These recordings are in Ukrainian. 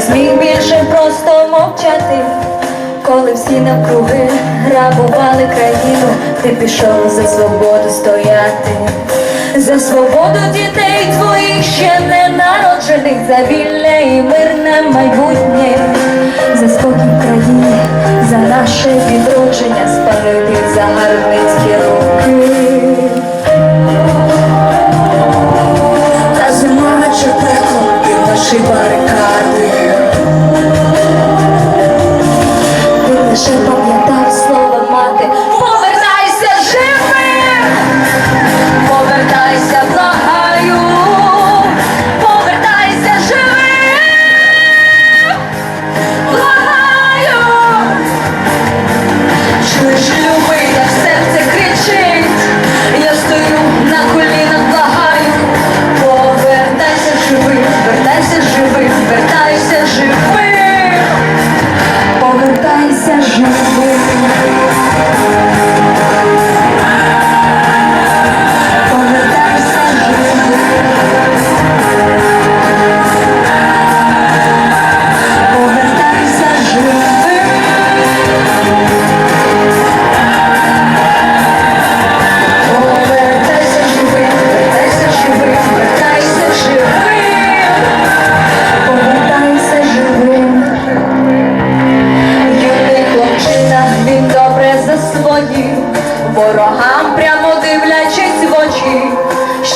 не зміг більше просто мовчати. Коли всі навкруги грабували країну, ти пішов за свободу стояти, за свободу дітей твоїх ще не народжених, за вільне і мирне майбутнє, за спокій в країні, за наше відродження, спалити загарбницькі руки.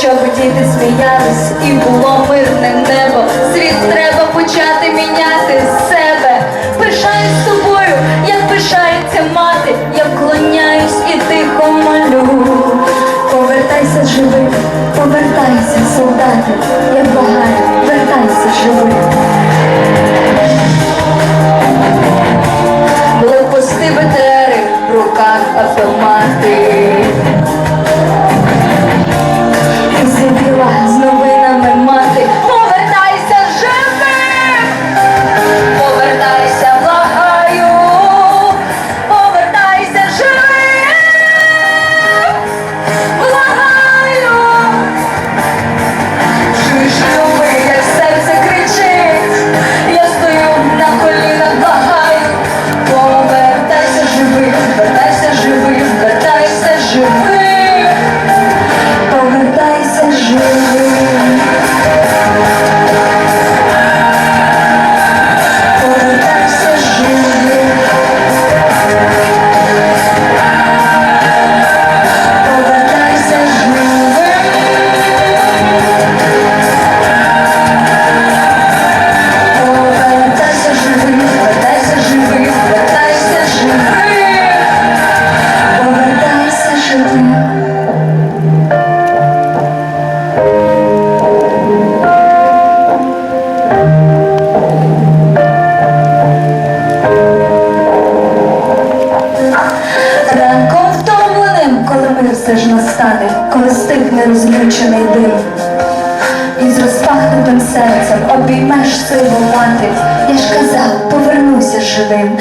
Щоб діти сміялись і було мирне небо. Світ треба почати міняти з себе. Пишаюсь тобою, як пишається мати, я вклоняюсь і тихо молю. Повертайся живим, повертайся, солдати, я благаю, вертайся живим. Все ж настане, коли стихне розлючений дим. І з розпахнутим серцем обіймеш силу мати. Я ж казав, повернуся живим.